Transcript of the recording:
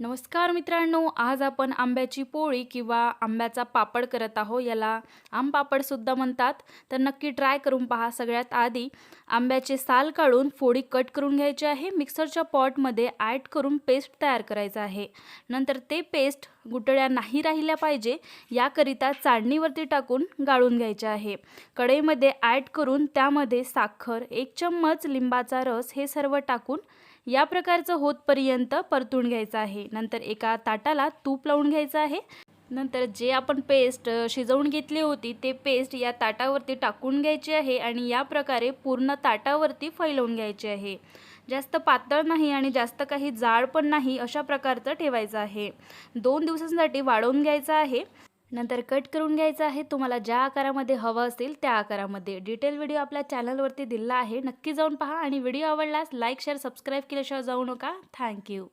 नमस्कार मित्रांनो आज आपण आंब्याची पोळी किंवा आंब्याचा पापड करत आहो याला आम पापडसुद्धा म्हणतात. तर नक्की ट्राय करून पहा सगळ्यात आधी. आंब्याचे साल काढून फोडी कट करून घ्यायची आहे. मिक्सरच्या पॉटमध्ये ॲड करून पेस्ट तयार करायचं आहे. नंतर ते पेस्ट गुटळ्या नाही राहिल्या पाहिजे याकरिता चाळणीवरती टाकून गाळून घ्यायचे आहे. कढईमध्ये ॲड करून त्यामध्ये साखर एक चम्मच लिंबाचा रस हे सर्व टाकून या प्रकारचं होतपर्यंत परतून घ्यायचं आहे. नंतर एका ताटाला तूप लावून घ्यायचं आहे. नंतर जे आपण पेस्ट शिजवून घेतली होती ते पेस्ट या ताटावरती टाकून घ्यायची आहे आणि या प्रकारे पूर्ण ताटावरती फैलवून घ्यायची आहे. जास्त पातळ नाही आणि जास्त काही जाड पण नाही अशा प्रकारचं ठेवायचं आहे. दोन दिवसांसाठी वाढवून घ्यायचं आहे. नंतर कट करून घ्यायचं आहे. तुम्हाला ज्या आकारामध्ये हवं असेल त्या आकारामध्ये. डिटेल व्हिडिओ आपल्या चॅनलवरती दिला आहे. नक्की जाऊन पहा आणि व्हिडिओ आवडल्यास लाईक शेअर सबस्क्राईब केल्याशिवाय जाऊ नका. थँक्यू